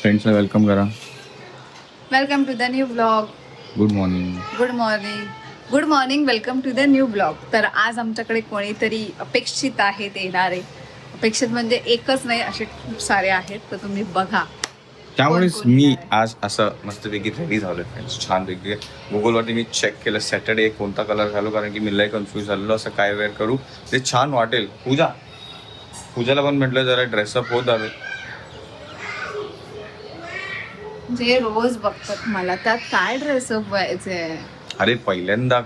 फ्रेंड्सला welcome करा. Welcome to the new blog good morning good morning good morning welcome to the new blog तर आज आमच्याकडे कोणीतरी अपेक्षित आहेत येणारे. अपेक्षित म्हणजे एकच नाही असे खूप सारे आहेत तर तुम्ही बघा. त्यामुळेच मी? आज असं मस्तपैकी रेडी झालोय फ्रेंड्स छानपैकी गुगलवरती मी चेक केलं. सॅटर्डे कोणता कलर घालू कारण की मी लय कन्फ्यूज झालेलो. असं काय वेअर करू? ते छान वाटेल. पूजा. पूजाला पण म्हटलं जरा ड्रेसअप होत हवे जे रोज बघतात मला त्यात काय ड्रेसअप व्हायचंय? अरे पहिल्यांदा.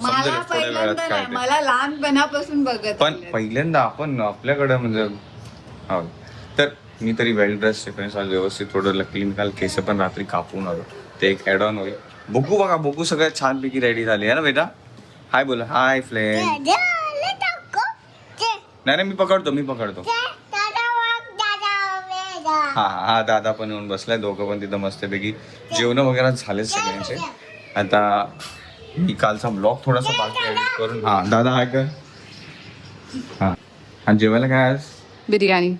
मला पहिल्यांदा नाही. मला लहानपणापासून बघत पण. पहिल्यांदा आपण आपल्याकडे म्हणजे हो. तर मी तरी वेल ड्रेस आज व्यवस्थित थोडं लकली काल केस पण रात्री कापून आलो. ते एक ॲड ऑन होईल. बघू बघा बघू सगळ्यात छानपैकी रेडी झाली. आहे ना बेटा? हाय बोला. हाय फ्रेंड नाही नाही मी पकडतो मी पकडतो. हा हा दादा पण येऊन बसलाय. दोघं पण तिथं मस्तपैकी जेवण वगैरे झाले सगळ्यांचे. आता मी कालचा ब्लॉग थोडासा बाकी करून. हा दादा हाय कर. हा. आणि जेवायला काय आज? बिर्याणी.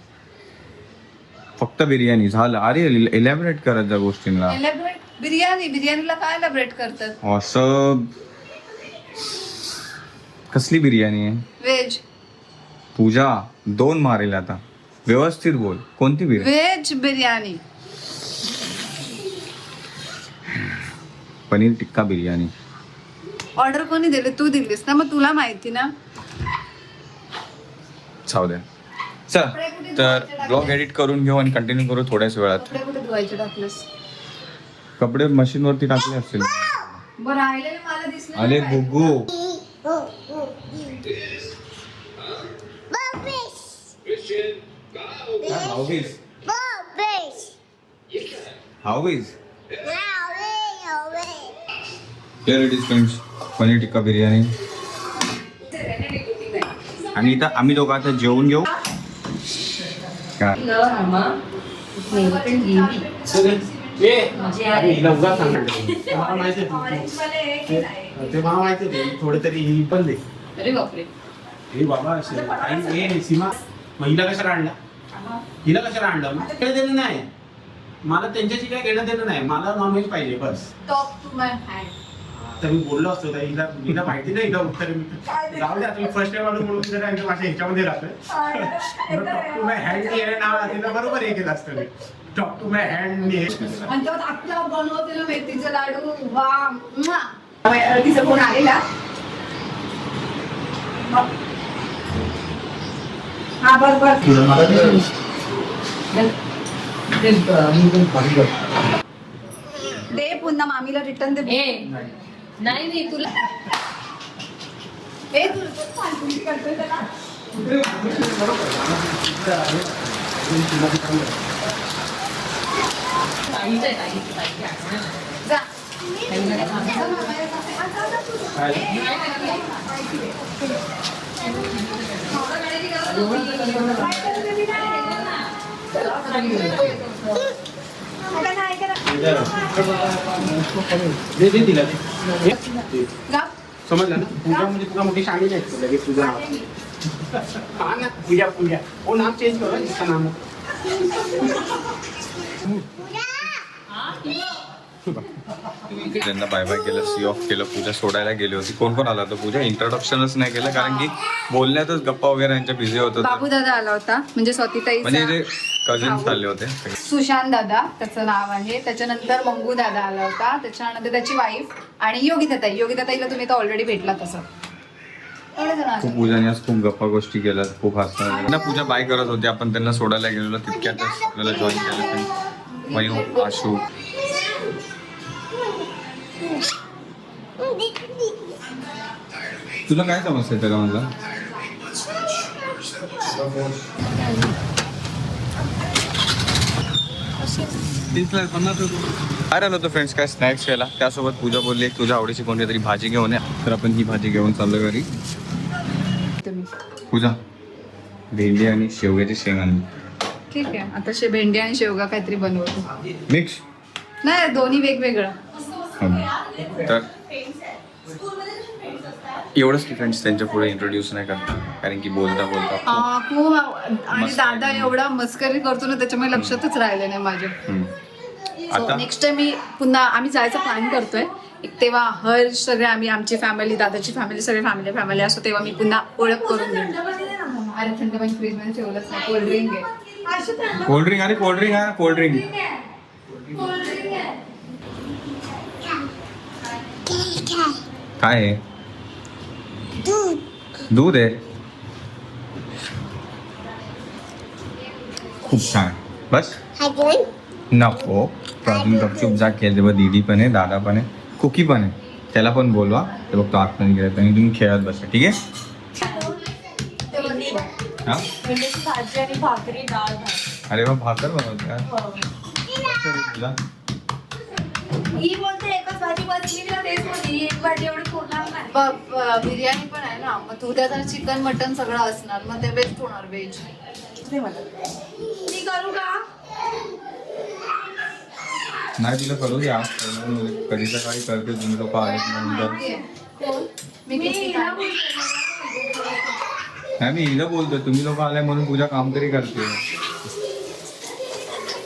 फक्त बिर्याणी. झालं. अरे एलॅबरेट करत त्या गोष्टींना. बिर्याणी. बिर्याणीला काय एलॅबरेट करतात? असं कसली बिर्याणी आहे? व्हेज पूजा दोन मारेल आता. व्यवस्थित बोल. कोणती बिर्याणी? व्हेज बिर्याणी. पनीर टिक्का बिर्याणी. ऑर्डर कोणी दिली? तू दिलीस ना मग तुला माहिती ना. जाऊ द्या. चला तर ब्लॉग एडिट करून घेऊ आणि कंटिन्यू करू थोड्याच वेळात. कपडे कुठे धुवायचे टाकलेस? कपडे मशीन वरती टाकले असतील. बरं राहिलेले मला दिसले अरे Gugu how is Here it is friends, paneer tikka biryani आणि इथं आम्ही दोघं आता जेवून घेऊ. काय? ते मला माहिती होते थोडं तरी ही पण दे अरे बापरे हे बाबा सीमा मग हिला कशाला आणला हिला कशाला आणलं? मला काय देणं नाही. मला त्यांच्याशी काय घेणं देणं नाही. मला नॉनव्हेज पाहिजे बस. टॉप टू माय हँड तर मी बोललो असतो तर हिला हिला माहिती नाही हिला उत्तर जाऊ द्या तुम्ही फर्स्ट टाइम आलो म्हणून मी जरा एकदम अशा ह्याच्यामध्ये राहतोय. टॉक टू माय हँड हे नाव तिला बरोबर हे केलं असतं मी. टॉक टू माय हँड हे आणि बनवते ना मेथीचे लाडू. वा म्वा. तिचा फोन आलेला. हा बर बर. दे पुन्हा मामीला रिटर्न दे. ए नाही नाही तुला ए. जा. समजलं ना पूजा म्हणजे तुला मोठी शाणी नाही का लगेच तुझं नाव हा ना पूजा पूजा नाम चेंज करो इसका नाम त्यांना बाय बाय केलं सी ऑफ केलं पूजा सोडायला गेली होती. कोण कोण आला होता पूजा? इंट्रोडक्शनच नाही केलं कारण की बोलण्यातच गप्पा वगैरे यांच्या बिझी होत. बाबू दादा आला होता म्हणजे म्हणजे स्वातीताईचा जे कझिन्स आले होते. सुशांत दादा त्याचं नाव आहे. त्याच्यानंतर मंगू दादा आला होता. त्याच्यानंतर त्याची वाईफ आणि योगिता ताई योगिता ताईला तुम्ही तर ऑलरेडी भेटला तसं. खूप पूजाने आज खूप गप्पा गोष्टी केल्या खूप हसणार ना पूजा बाय करत होती. आपण त्यांना सोडायला गेलेलो. तितक्यातच आपल्याला जॉईन केलं मयूर आशू. तुला काय समजतंय त्याला मला काय राहिलं होतं फ्रेंड्स काय स्नॅक्स केला त्यासोबत पूजा बोलली तुझ्या आवडीची कोणती तरी भाजी घेऊन या. तर आपण ही भाजी घेऊन चाललो घरी. पूजा भेंडी आणि शेवग्याची शेंग आणली. ठीक आहे. आता शे भेंडी आणि शेवगा काहीतरी बनवतो. मिक्स नाही दोन्ही वेगवेगळं. तर एवढंच की फ्रेंड्स त्यांच्या पुढे इंट्रोड्यूस नाही करणार. कारण की बोलता बोलता खूप- हा, आणि मस्त दादा. एवढा मस्करी करतो ना त्याच्यामुळे लक्षातच राहिले नाही माझे हम्म. आता? नेक्स्ट टाइम मी पुन्हा आम्ही जायचं प्लॅन करतोय. एक तेव्हा हर सगळे आम्ही आमची फॅमिली दादाची फॅमिली सगळे फॅमिली फॅमिली असो तेव्हा मी पुन्हा ओळख करून देईन. अरे थंड पाणी फ्रीजमध्ये ठेवलंच नाही कोल्ड्रिंक आहे. कोल्ड्रिंक अरे कोल्ड्रिंक आहे. कोल्ड्रिंक काय आहे? दूध आहे खूप छान बस नको प्रॉब्लेम गपचूप जा केलं तेव्हा दीदी पण आहे दादा पण आहे कुकी पण आहे त्याला पण बोलवा ते बघतो आतमध्ये गेला आणि तुम्ही खेळत बसा ठीक आहे हा अरे वा भाकर बनवते यार. कसं रे तुला? ही बोलते एकच भाजी बसली ना तेच बोलली एक भाजी एवढी पुरणार नाही. ब- ब- बिर्याणी पण आहे ना मग उद्या तर चिकन मटन सगळं असणार मग ते बेस्ट होणार व्हेज मी करू का? नाही तिला करू द्या. कधी सकाळी करते तुम्ही लोक आहेत म्हणून तर. मी मी किती हिला काय- बोलते नाही मी हिला बोलतोय तुम्ही लोक आलाय म्हणून पूजा काम तरी करते.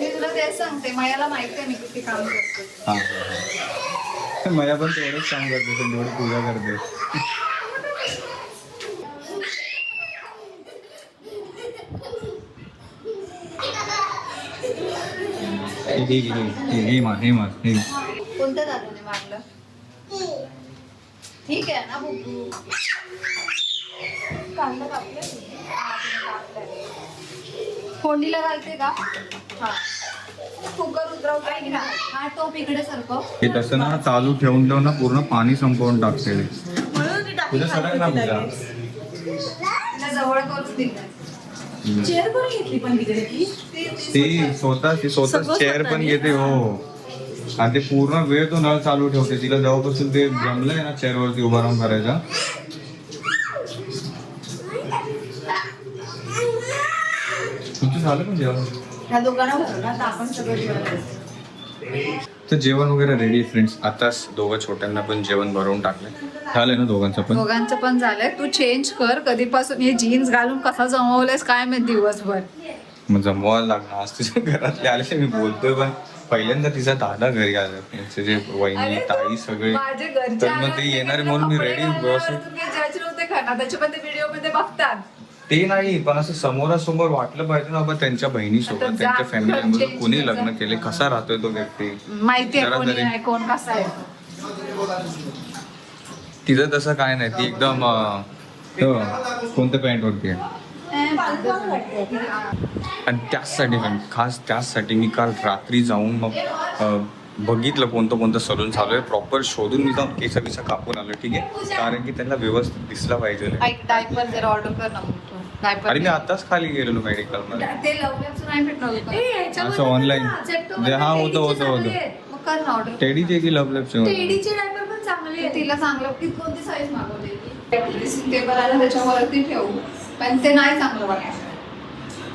मी तुला तेच सांगते मयाला माहिती आहे मी किती काम करते. हा हा, हा. मला पण तेवढंच काम करते तेवढी पूजा करते. हे मार हे मार हे कोणत्या दादाने मारलं? ठीक आहे ना बुबू कांदा घालते का? हा. हा टोप इकडे सरकव. हे तसं ना चालू ठेवून ठेवून ना पूर्ण पाणी संपवून टाकते ते. म्हणून ती टाकी पूजा सरक ना पूजा तिला जवळ करून दिलं. चेअर घेतली पण तिकडे ती? ती स्वतः. ती स्वतः चेअर पण घेते हो. आणि ते पूर्ण वेळ तो नळ चालू ठेवते. तिला जेव्हापासून ते जमलंय ना चेअर वरती उभा राहून करायचा. तुमचं झालं पण जेवण? ह्या दोघांना होतं ना आता आपण सगळं जेवण तर जेवण वगैरे रेडी फ्रेंड्स आताच दोघं छोट्यांना पण जेवण भरवून टाकलंय झालंय ना दोघांचं पण? दोघांचं पण झालंय. तू चेंज कर. कधीपासून हे जीन्स घालून कसा जमवलंयस काय माहीत दिवसभर. मग जमवायला लागणार. आज तुझ्या घरातले आले मी बोलतोय पण पहिल्यांदा तिचा दादा घरी आला. त्यांचे जे वहिनी ताई सगळे. माझे घरचे तर मग ते येणार म्हणून मी रेडी व्यवस्थित. जज नव्हते खाणार. त्याच्यामध्ये व्हिडिओमध्ये बघतात. ते नाही पण असं समोरासमोर वाटलं पाहिजे ना बाबा त्यांच्या बहिणीसोबत आता जा, त्यांच्या फॅमिली मेंबर change कोणी लग्न. केले कसा राहतोय तो व्यक्ती? माहिती आहे जरा कोणी तरी. आहे कोण कसा आहे. तिचं तसं काय नाही ती एकदम अं, हो, कोणत्या पॅन्ट वरती आहे? आणि त्याचसाठी पण खास त्याचसाठी मी काल रात्री जाऊन मग अं, बघितलं कोणतं कोणतं सलून चालू आहे. प्रॉपर शोधून मी जाऊन केस बिसा कापून आलो ठीक आहे? कारण की त्यांना व्यवस्थित दिसला पाहिजे. ऐक डायपर जरा ऑर्डर कर ना डायपर अरे मी आताच खाली गेलेलो मेडिकलमध्ये. ते नाही भेटणार. असं ऑनलाईन हा होतं होतं होतं. मग कर ना ऑर्डर टेडीचे की टेडीचे डायपर पण चांगले आहेत. तिला चांगलं की कोणती साईज मागवलेली ड्रेसिंग टेबल आला त्याच्यावरती ठेवू. पण ते नाही चांगलं वाटत.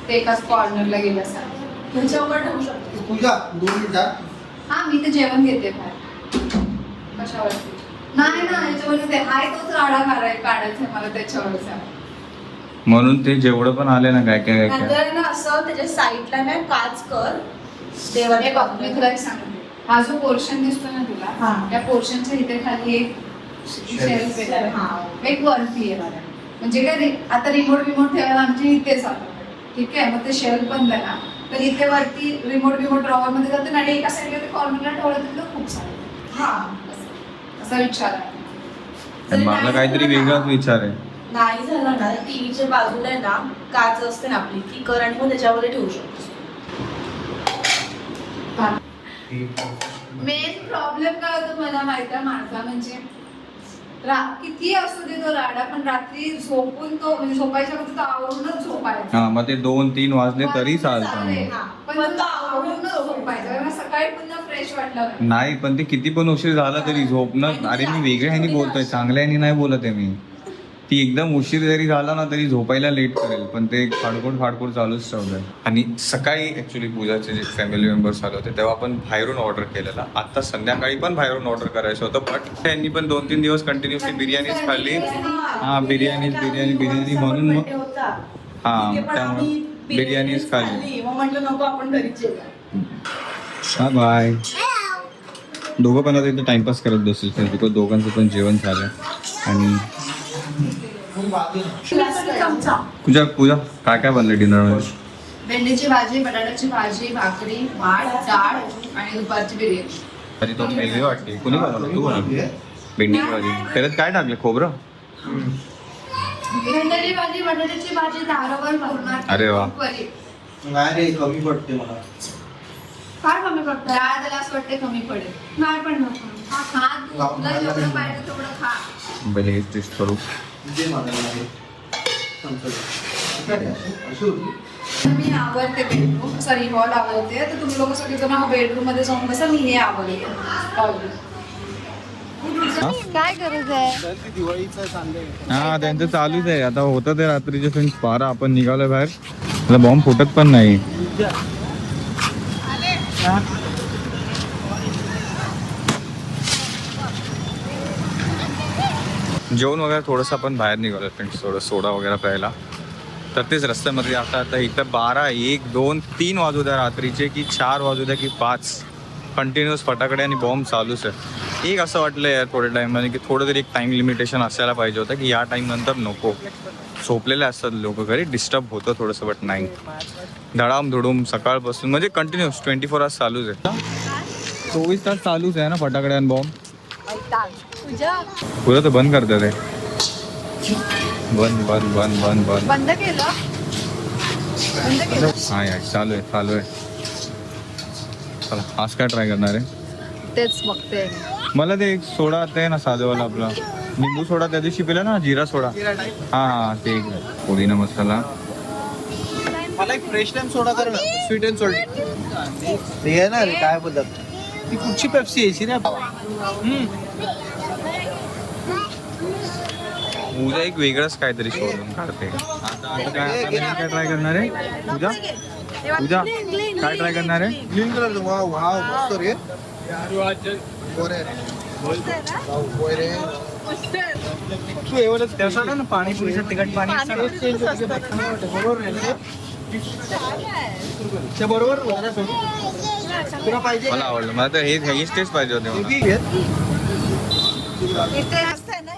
ते एकाच कॉर्नरला गेल्यासारखं. ह्याच्यावर ठेवू शकतो. पूजा दोन मिनिटात हा मी ते जेवण घेते बाहेर. कशावरती? नाही ना याच्यावरती ते हाय तोच राडा काढाय काढायचा आहे मला त्याच्यावरचा. म्हणून ते जेवढं पण आले ना काय काय काय नंतर ना असं त्याच्या साईडला ना काच कर. देवा हे बघ मी तुला एक सांगते. हा जो पोर्शन दिसतो ना तुला हा. त्या पोर्शनच्या इथे खाली एक शेल्फ आहे हा. एक वरती आहे मला म्हणजे काय रे- आता रिमोट रिमोट ठेवायला आमची इथेच आता ठीक आहे? मग ते शेल्फ बनलं ना. तर इथे वरती रिमोट रिमोट ड्रॉवर मध्ये जाते आणि एका साईडला ते कॉर्नरला ठेवलं तिथं खूप सारं. हा. असा विचार आहे. आणि माझा काहीतरी वेगळाच विचार आहे. नाही झालं ना टीव्हीच्या बाजूला आहे ना काच असते ना आपली ती कर आणि मग त्याच्यावर ठेवू शकतो. मेन प्रॉब्लेम काय होतो मला माहिती आहे माझा? म्हणजे रा- किती असू दे तो राडा पण रात्री झोपून तो म्हणजे झोपायच्या अगोदर तो आवरूनच झोपायचा. हा मग ते दोन तीन वाजले तरी. चालतं हा. पण तो आवरूनच झोपायचा. कारण सकाळी पुन्हा फ्रेश वाटलं. नाही पण ते किती पण उशीर झाला तरी झोपणं अरे मी वेगळ्या ह्यानी बोलतोय चांगल्या ह्यानी नाही बोलत आहे मी. ती एकदम उशीर जरी झाला ना तरी झोपायला लेट करेल. पण ते फाडकोड फाडकोड चालूच ठेवलंय. आणि सकाळी ऍक्च्युली पूजाचे जे फॅमिली मेंबर्स आले होते तेव्हा आपण बाहेरून ऑर्डर केलेला. आता संध्याकाळी पण बाहेरून ऑर्डर करायचं होतं बट त्यांनी पण दोन तीन दिवस कंटिन्युअसली बिर्याणीच खाल्ली. हा बिर्याणीच बिर्याणी बिर्याणी म्हणून मग हा त्यामुळे बिर्याणीच खाल्ली. हा बाय दोघं पण आता इथे टाइमपास करत बसतील सर बिकॉज दोघांचं पण जेवण झालं. आणि पूजा पूजा. काय काय बनलं डिनरमध्ये भेंडीची भाजी बटाट्याची भाजी भाकरी भात डाळ आणि दुपारची बिर्याणी. तरी तो हेल्दी वाटते कुणी बनवलं? तू बनवली भेंडीची भाजी. त्याच्यात काय टाकलं? खोबरं? भेंडीची भाजी बटाट्याची भाजी दारावर भरणार अरे वा. वरी. नाही रे कमी पडते मला. काय कमी पडतं. डाळ त्याला असं वाटते कमी पडेल. नाही पण नको. हा पहिले टेस्ट करू. मी आवडते बेडरूम सॉरी हॉल आवडते. तर तुम्ही लोक सगळेजण बेडरूममध्ये जाऊन बसा मी हे आवडते. काय गरज आहे? हा त्यांचं चालूच आहे. आता होतं ते रात्रीचे फ्रेंड्स बारा आपण निघालो बाहेर. आता बॉम्ब फुटत पण नाही. जेवण वगैरे थोडंसं आपण बाहेर निघालो फ्रेंड्स थोडं सोडा वगैरे प्यायला. तर तेच रस्त्यामध्ये आता आता इथं बारा एक दोन तीन वाजू द्या रात्रीचे की चार वाजू द्या की पाच. कंटिन्युअस फटाकडे आणि बॉम्ब चालूच आहे. एक असं वाटलं यार थोड्या टाईममध्ये की थोडं तरी एक टाईम लिमिटेशन असायला पाहिजे होतं की या टाईम नंतर नको. झोपलेले असतात लोक घरी डिस्टर्ब होतं थोडंसं बट नाही. धडाम धुडूम सकाळपासून म्हणजे कंटिन्युअस ट्वेंटी फोर आवर्स चालूच आहे. चोवीस तास चालूच आहे ना फटाकडे आणि बॉम्ब पुरं तर बंद करतात ते बंद बंद बंद बंद बंद. बंद केलं? बंद केलं? हा यार चालू आहे चालू आहे. चला आज काय ट्राय करणार आहे? तेच बघते. मला ते एक सोडा ते आहे ना साधेवाला आपला. लिंबू सोडा त्या दिवशी पिला ना? जिरा सोडा. हा हा ते एक पुदिना मसाला. मला एक फ्रेश टाइम सोडा कर ना. स्वीट अँड सॉल्ट ते आहे ना रे काय बोलतात? ती कुठची पेप्सी यायची रे? पूजा एक वेगळंच काहीतरी शोधून काढते आता आता काय आता काय ट्राय करणार आहे? पूजा? पूजा? काय ट्राय करणार आहे? ग्रीन कलर वा वा मस्त रे. ना पाणीपुरीचं तिखट पाणी बरोबर मला आवडलं. मला तर हे हेच टेस्ट पाहिजे होते हे.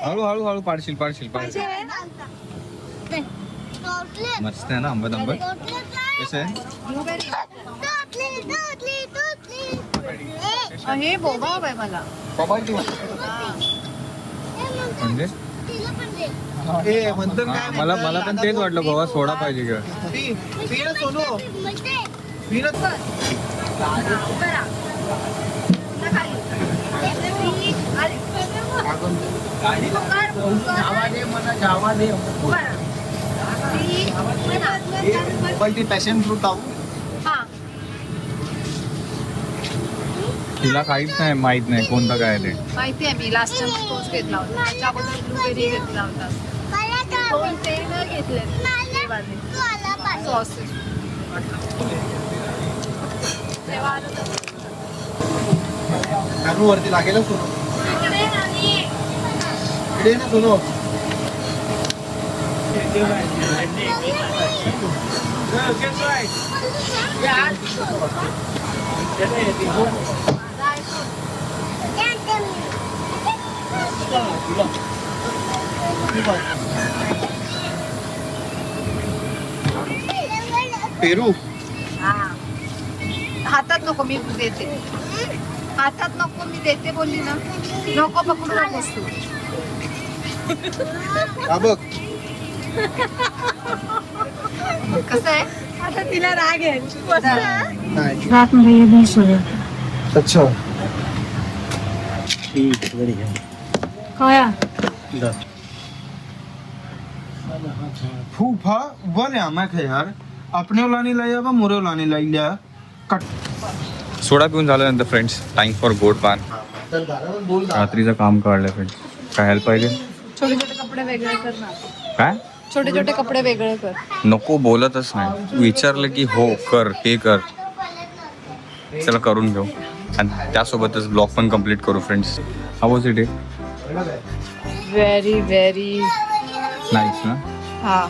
हळू हळू हळू पाडशील पाडशील पाडशील मस्त आहे ना आंबट आंबट कसं आहे हे बोबा हवंय मला म्हणजे हा, मला मला पण तेच वाटलं बाबा सोडा पाहिजे का ती पॅशन फ्रूट आहो. तिला काहीच नाही माहीत नाही कोणतं काय आहे ते. माहिती आहे मी. लास्ट टाइम तोच घेतला होता. त्याच्या अगोदर ब्लूबेरी घेतला होता. दोन ते न घेतले सॉसेस तेव्हा आलं होतं. पेरू. हातात नको मी देते. हातात नको मी देते बोलली ना. नको पकडू नकोस तू. हा बघ. कसं आहे? आता तिला राग आहे. नाही. अच्छा. ठीक है बढ़िया है मैं खे यार. अपने लाने लाया बा मोरे लाने लाई लिया. कट. सोडा पिऊन झाल्यानंतर फ्रेंड्स टाइम फॉर गोड पान रात्रीचं काम काढलं फ्रेंड्स काय हेल्प पाहिजे? छोटे छोटे कपडे वेगळे कर ना. काय? छोटे छोटे कपडे वेगळे कर. नको बोलतच नाही. विचारलं की हो कर हे कर. चला करून घेऊ. आणि त्यासोबतच ब्लॉग पण कंप्लीट करू फ्रेंड्स हा was it very very nice ना? हा.